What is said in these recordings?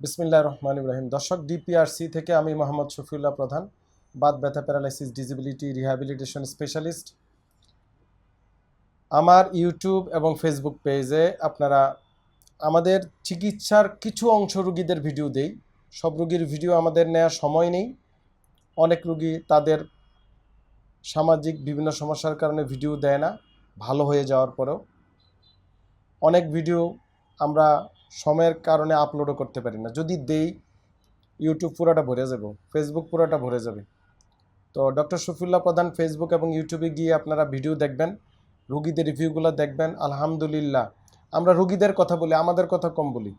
বিসমিল্লাহ রহমান ইব্রাহিম দর্শক ডিপিআরসি থেকে আমি মোহাম্মদ শফিউল্লাহ প্রধান, বাদ ব্যথা প্যারালাইসিস, ডিজিবিলিটি, রিহ্যাবিলিটেশন স্পেশালিস্ট। আমার ইউটিউব এবং ফেসবুক পেজে আপনারা আমাদের চিকিৎসার কিছু অংশ রুগীদের ভিডিও দেই। সব রুগীর ভিডিও আমাদের নেওয়ার সময় নেই। অনেক রুগী তাদের সামাজিক বিভিন্ন সমস্যার কারণে ভিডিও দেয় না। ভালো হয়ে যাওয়ার পরেও। অনেক ভিডিও আমরা সময়ের কারণে আপলোডও করতে পারি না। যদি দেই ইউটিউব পুরোটা ভরে যাব ফেসবুক পুরোটা ভরে যাবে। তো ডক্টর শফিউল্লাহ প্রধান ফেসবুক এবং ইউটিউবে গিয়ে আপনারা ভিডিও দেখবেন রুগীদের রিভিউগুলো দেখবেন আলহামদুলিল্লাহ। আমরা রুগীদের কথা বলি আমাদের কথা কম বলি।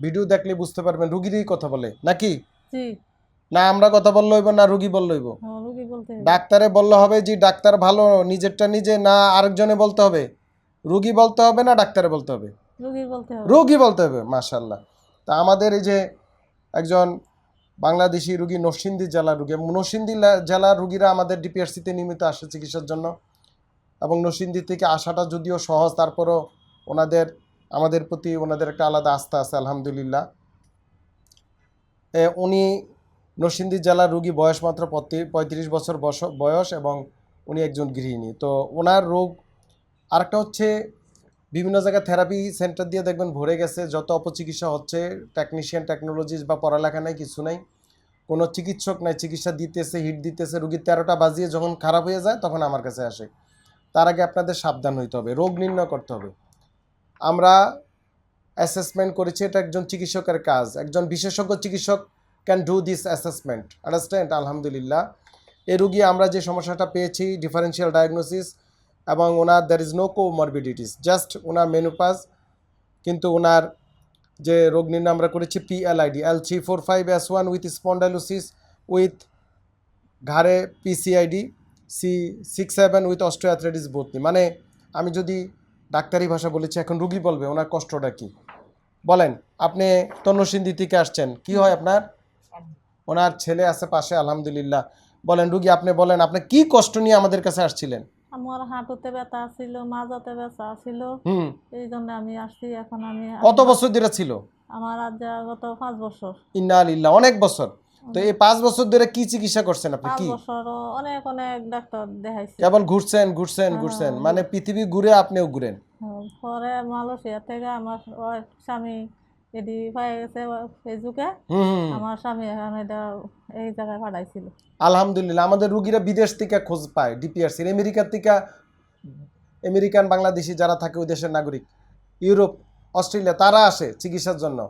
ভিডিও দেখলে বুঝতে পারবেন রুগীরই কথা বলে নাকি? না আমরা কথা বললে হইব না রুগী বললে হইব। ডাক্তারে বললে হবে যে ডাক্তার ভালো নিজেরটা নিজে না আরেকজনে বলতে হবে। রুগী বলতে হবে না ডাক্তারে বলতে হবে। রুগী বলতে হবে মাশাল্লাহ তা আমাদের এই যে একজন বাংলাদেশি রুগী নরসিংদী জেলার রুগী নরসিংদী জেলার রুগীরা আমাদের ডিপিআরসিতে নিয়মিত আসে চিকিৎসার জন্য, এবং নরসিংদী থেকে আসাটা যদিও সহজ, তারপরও ওনাদের, আমাদের প্রতি ওনাদের একটা আলাদা আস্থা আছে, আলহামদুলিল্লাহ। উনি নরসিংদী জেলার রুগী বয়স মাত্র পঁয়ত্রি- পঁয়ত্রিশ বছর বয়স, এবং উনি একজন গৃহিণী। তো ওনার রোগ, আরেকটা হচ্ছে বিভিন্ন জায়গায় থেরাপি সেন্টার দিয়ে দেখবেন ভরে গেছে। যত অপচিকিৎসা হচ্ছে টেকনিশিয়ান টেকনোলজিস বা পড়ালেখা নাই, কিছু নাই। কোনো চিকিৎসক নাই, চিকিৎসা দিতেছে হিট দিতেছে রুগীর তেরোটা বাজিয়ে যখন খারাপ হয়ে যায়, তখন আমার কাছে আসে। তার আগে আপনাদের সাবধান হইতে হবে, রোগ নির্ণয় করতে হবে। আমরা অ্যাসেসমেন্ট করেছি, এটা একজন চিকিৎসকের কাজ। একজন বিশেষজ্ঞ চিকিৎসক can do this assessment understand আলহামদুলিল্লাহ। এই রুগী আমরা যে সমস্যাটা পেয়েছি ডিফারেন্সিয়াল ডায়াগনোসিস এবং ওনার there is no comorbidities just owner menopause কিন্তু ওনার যে রোগ নির্ণয় আমরা করেছি PLID L three four five S one with spondylosis with ঘাড়ে PCID C six seven with osteoarthritis বোথনি মানে আমি যদি ডাক্তারি ভাষা বলেছি, এখন রুগী বলবে, ওনার কষ্টটা কি? বলেন, আপনি তন্নসিন্ধি থেকে আসছেন, কি হয় আপনার? ওনার ছেলে আছে পাশে, আলহামদুলিল্লাহ। বলেন, রুগী, আপনি বলেন, আপনি কি কষ্ট নিয়ে আমাদের কাছে আসছিলেন? আমার হাঁটুতে ব্যথা ছিল মাজাতে ব্যথা ছিল এই জন্য আমি আসছি। এখন আমি কত বছর ধরে ছিল? আমার আজ গত পাঁচ বছর। ইন্না আলিল্লাহ অনেক বছর। তো এই পাঁচ বছর ধরে কি চিকিৎসা করছেন আপনি? কি? অনেক অনেক ডাক্তার দেখাইছি। কেবল ঘুরছেন ঘুরছেন হ্যাঁ, ঘুরছেন। মানে পৃথিবী ঘুরে আপনিও ঘুরেন। হ্যাঁ, পরে মালয়েশিয়া থেকে আমার স্বামী এদি পাই গেছে ফেসবুকে আমার স্বামী এখন এটা এই জায়গায় পাঠাইছিল। আলহামদুলিল্লাহ আমাদের রুগীরা বিদেশ থেকে খোঁজ পায় ডিপিআরসি আমেরিকা থেকে আমেরিকান বাংলাদেশি যারা থাকে ওই দেশের নাগরিক ইউরোপ অস্ট্রেলিয়া তারা আসে চিকিৎসার জন্য।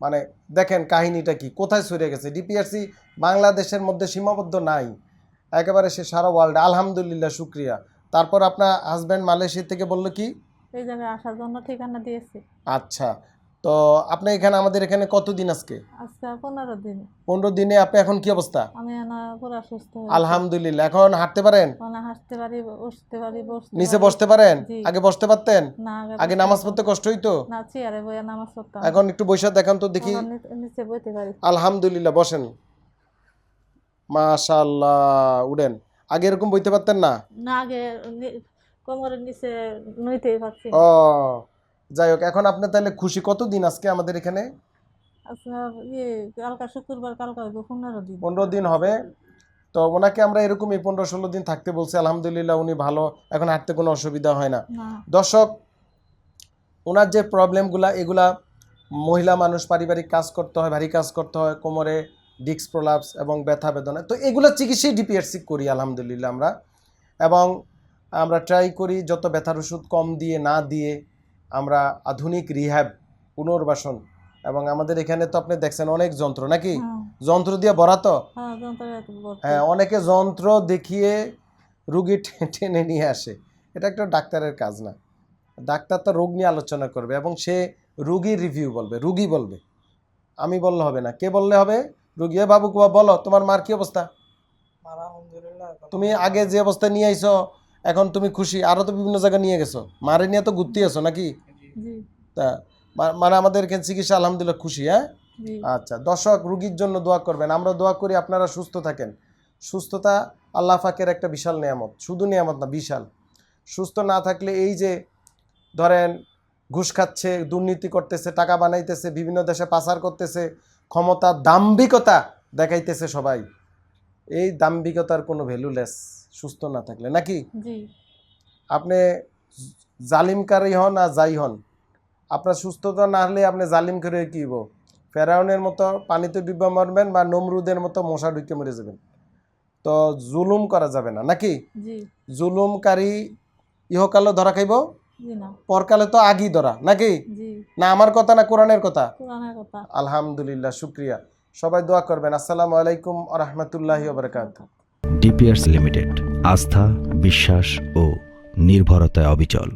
মানে দেখেন কাহিনীটা কি কোথায় সরে গেছে? ডিপিআরসি বাংলাদেশের মধ্যে সীমাবদ্ধ নাই। একেবারে সে সারা ওয়ার্ল্ডে আলহামদুলিল্লাহ শুক্রিয়া। তারপর আপনার হাজব্যান্ড মালয়েশিয়া থেকে বলল কি? এই জায়গায় আসার জন্য ঠিকানা দিয়েছি। আচ্ছা তো আপনি এখানে আমাদের এখানে কতদিন আজকে? আজকে পনেরো দিন। পনেরো দিনে আপনি এখন কি অবস্থা? আমি পুরা সুস্থ। আলহামদুলিল্লাহ। এখন হাঁটতে পারেন? মানে হাসতে পারি বসতে পারি বসতে নিচে বসতে পারেন? আগে বসতে পারতেন? না আগে নামাজ পড়তে কষ্ট হইতো না চেয়ারে বইয়া নামাজ পড়তাম। এখন একটু বৈশা দেখান তো দেখি। নিচে- বইতে পারি। আলহামদুলিল্লাহ বসেন। মাশাল্লাহ উড়েন আগে এরকম বইতে পারতেন না? না আগে কোমরের নিচে নইতেই পারছি। ও যাই হোক এখন আপনি তাহলে খুশি? কতদিন আজকে আমাদের এখানে? আচ্ছা ইয়ে কালকা শুক্রবার কালকা হইব পনেরো দিন। পনেরো দিন হবে। তো ওনাকে আমরা এরকম এই পনেরো ষোলো দিন থাকতে বলছি আলহামদুলিল্লাহ উনি ভালো এখন হাঁটতে কোনো অসুবিধা হয় না। দর্শক ওনার যে প্রবলেমগুলা এগুলা মহিলা মানুষ পারিবারিক কাজ করতে হয় ভারী কাজ করতে হয় কোমরে ডিস্ক প্রলাপস এবং ব্যথা বেদনা। তো এগুলো চিকিৎসাই ডিপিআরসি করি আলহামদুলিল্লাহ আমরা। এবং আমরা ট্রাই করি যত ব্যথার ওষুধ কম দিয়ে না দিয়ে আমরা আধুনিক রিহ্যাব পুনর্বাসন এবং আমাদের এখানে তো আপনি দেখছেন অনেক যন্ত্র নাকি? হ্যাঁ। যন্ত্র দিয়ে ভরা তো হ্যাঁ। হ্যাঁ অনেকে যন্ত্র দেখিয়ে রুগী টেনে নিয়ে আসে। এটা একটা ডাক্তারের কাজ না। ডাক্তার তো রোগ নিয়ে আলোচনা করবে এবং সে রুগীর রিভিউ বলবে রুগী বলবে। আমি বললে হবে না। কে বললে হবে? রুগী "এ বাবু কুয়া বলো তোমার মার কি অবস্থা? তুমি আগে যে অবস্থা নিয়ে আইছো এখন তুমি খুশি। আরও তো বিভিন্ন জায়গায় নিয়ে গেছো। মারে নিয়ে তো ঘুরতে আছো নাকি? তা মানে আমাদের এখানে চিকিৎসা আলহামদুলিল্লাহ খুশি হ্যাঁ? আচ্ছা দর্শক রুগীর জন্য দোয়া করবেন। আমরা দোয়া করি আপনারা সুস্থ থাকেন। সুস্থতা আল্লাহ ফাকের একটা বিশাল নিয়ামত। শুধু নিয়ামত না বিশাল। সুস্থ না থাকলে এই যে ধরেন ঘুষ খাচ্ছে দুর্নীতি করতেছে টাকা বানাইতেছে বিভিন্ন দেশে পাচার করতেছে ক্ষমতা দাম্ভিকতা দেখাইতেছে সবাই। এই দাম্ভিকতার কোনো ভ্যালুলেস সুস্থ না থাকলে। নাকি? আপনি জালিমকারী হন আর যাই হন। আপনার সুস্থতা না হলে আপনি জালিম করে কি হইব? ফেরাউনের মতো পানিতে ডুবে মরবেন বা নমরুদের মতো মশা ঢুকে মরে যাবেন। তো জুলুম করা যাবে না নাকি? জি। জুলুমকারী ইহকালে ধরা খাইব? পরকালে তো আগেই ধরা নাকি? না আমার কথা না কোরআনের কথা? আলহামদুলিল্লাহ শুক্রিয়া। সবাই দোয়া করবেন। আসসালামু আলাইকুম আ রহমতুল্লাহি বারকাত ডিপিআরস লিমিটেড আস্থা বিশ্বাস ও নির্ভরতায় অবিচল।